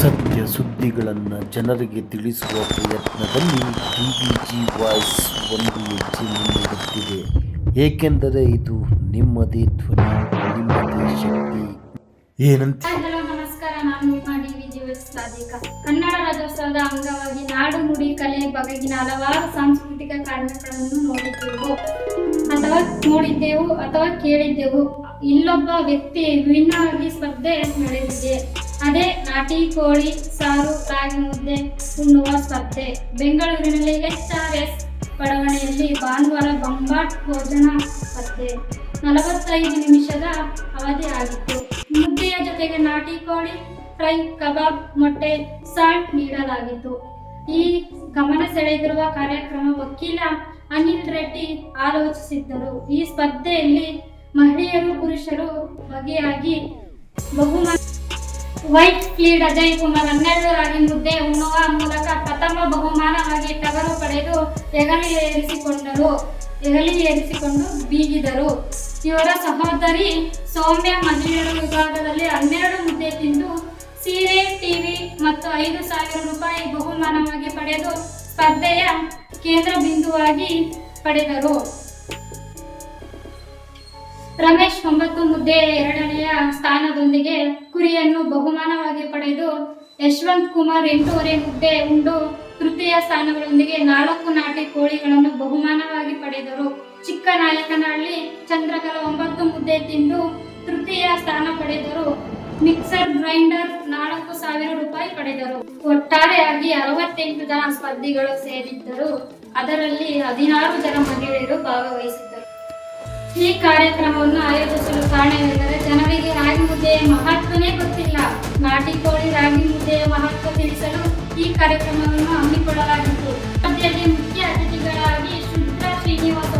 ಸತ್ಯ ಸುದ್ದಿಗಳನ್ನು ಜನರಿಗೆ ತಿಳಿಸುವ ಪ್ರಯತ್ನದಲ್ಲಿ ಡಿ ವಿ ಜಿ ವಾಯ್ಸ್ ಒಂದು ಹೆಜ್ಜೆ ಮುಂದಿಡುತ್ತಿದೆ ಏಕೆಂದರೆ ಇದು ನಿಮ್ಮದೇ ಧ್ವನಿ, ನಿಮ್ಮದೇ ಶಕ್ತಿ. ಏನಂತ? ನಮಸ್ಕಾರ. ನಾನು ಕನ್ನಡ ರಾಜ್ಯೋತ್ಸವದ ಅಂಗವಾಗಿ ನಾಡು ನುಡಿ ಕಲೆ ಬಗೆಗಿನ ಹಲವಾರು ಸಾಂಸ್ಕೃತಿಕ ಕಾರ್ಯಕ್ರಮಗಳನ್ನು ನೋಡಿದ್ದೆವು. ಅಥವಾ ನೋಡಿದ್ದೆವು ಅಥವಾ ಕೇಳಿದ್ದೆವು. ಇಲ್ಲೊಬ್ಬ ವ್ಯಕ್ತಿ ವಿಭಿನ್ನವಾಗಿ ಸ್ಪರ್ಧೆ ನಡೆದಿದೆ. ಅದೇ ನಾಟಿ, ಕೋಳಿ, ಸಾರು, ರಾಗಿ ಮುದ್ದೆ, ಉಣ್ಣುವ, ಸ್ಪರ್ಧೆ. ಬೆಂಗಳೂರಿನಲ್ಲಿ ಎಚ್ ಆರ್ ಎಸ್ ಬಡಾವಣೆಯಲ್ಲಿ ಭಾನುವಾರ ಬೊಂಬಾಟ್ ಭೋಜನ ಸ್ಪರ್ಧೆ. ನಲವತ್ತೈದು ನಿಮಿಷದ ಅವಧಿ ಆಗಿತ್ತು. ಮುದ್ದೆಯ ಜೊತೆಗೆ ನಾಟಿ, ಕೋಳಿ, ಫ್ರೈ, ಕಬಾಬ್, ಮೊಟ್ಟೆ, ಸಾಲ್ಟ್ ನೀಡಲಾಗಿತ್ತು. ಈ ಗಮನ ಸೆಳೆದಿರುವ ಕಾರ್ಯಕ್ರಮ ವಕೀಲ ಅನಿಲ್ ರೆಡ್ಡಿ ಆಲೋಚಿಸಿದ್ದರು. ಈ ಸ್ಪರ್ಧೆಯಲ್ಲಿ ಮಹಿಳೆಯರು, ಪುರುಷರು ಬಗೆಯಾಗಿ ಬಹುಮತ ವೈಟ್ ಲೀಡ್ ಅಜಯ್ ಕುಮಾರ್ ಹನ್ನೆರಡು ರಾಗಿ ಮುದ್ದೆ ಉಣ್ಣುವ ಮೂಲಕ ಪ್ರಥಮ ಬಹುಮಾನವಾಗಿ ಟಗರು ಪಡೆದು ಹೆಗಲಿ ಏರಿಸಿಕೊಂಡರು. ಹೆಗಲಿ ಏರಿಸಿಕೊಂಡು ಬೀಗಿದರು. ಇವರ ಸಹೋದರಿ ಸೌಮ್ಯ ಮಹಿಳೆಯರ ವಿಭಾಗದಲ್ಲಿ ಹನ್ನೆರಡು ಮುದ್ದೆ ತಿಂದು ಸೀರೆ, ಟಿವಿ ಮತ್ತು ಐದು ಸಾವಿರ ರೂಪಾಯಿ ಬಹುಮಾನವಾಗಿ ಪಡೆದು ಸ್ಪರ್ಧೆಯ ಕೇಂದ್ರ ಬಿಂದುವಾಗಿ ಪಡೆದರು. ರಮೇಶ್ ಒಂಬತ್ತು ಮುದ್ದೆ ಎರಡನೆಯ ಸ್ಥಾನದೊಂದಿಗೆ ಕುರಿಯನ್ನು ಬಹುಮಾನವಾಗಿ ಪಡೆದು ಯಶವಂತ್ ಕುಮಾರ್ ಎಂಟೂವರೆ ಮುದ್ದೆ ಉಂಡು ತೃತೀಯ ಸ್ಥಾನಗಳೊಂದಿಗೆ ನಾಲ್ಕು ನಾಟಿ ಕೋಳಿಗಳನ್ನು ಬಹುಮಾನವಾಗಿ ಪಡೆದರು. ಚಿಕ್ಕನಾಯಕನಹಳ್ಳಿ ಚಂದ್ರಕಲ ಒಂಬತ್ತು ಮುದ್ದೆ ತಿಂದು ತೃತೀಯ ಸ್ಥಾನ ಪಡೆದರು. ಮಿಕ್ಸರ್ ಗ್ರೈಂಡರ್ ನಾಲ್ಕು ಸಾವಿರ ರೂಪಾಯಿ ಪಡೆದರು. ಒಟ್ಟಾರೆಯಾಗಿ ಅರವತ್ತೆಂಟು ಜನ ಸ್ಪರ್ಧಿಗಳು ಸೇರಿದ್ದರು. ಅದರಲ್ಲಿ ಹದಿನಾರು ಜನ ಮಹಿಳೆಯರು ಭಾಗವಹಿಸಿದ್ದರು. ಈ ಕಾರ್ಯಕ್ರಮವನ್ನು ಆಯೋಜಿಸಲು ಕಾರಣವೆಂದರೆ ಜನರಿಗೆ ರಾಗಿ ಮುದ್ದೆಯ ಮಹತ್ವನೇ ಗೊತ್ತಿಲ್ಲ. ನಾಟಿ ಕೋಳಿ ರಾಗಿ ಮುದ್ದೆಯ ಮಹತ್ವ ತಿಳಿಸಲು ಈ ಕಾರ್ಯಕ್ರಮವನ್ನು ಹಮ್ಮಿಕೊಳ್ಳಲಾಗಿತ್ತು. ಮುಖ್ಯ ಅತಿಥಿಗಳಾಗಿ ಶುದ್ಧ ಶ್ರೀನಿವಾಸ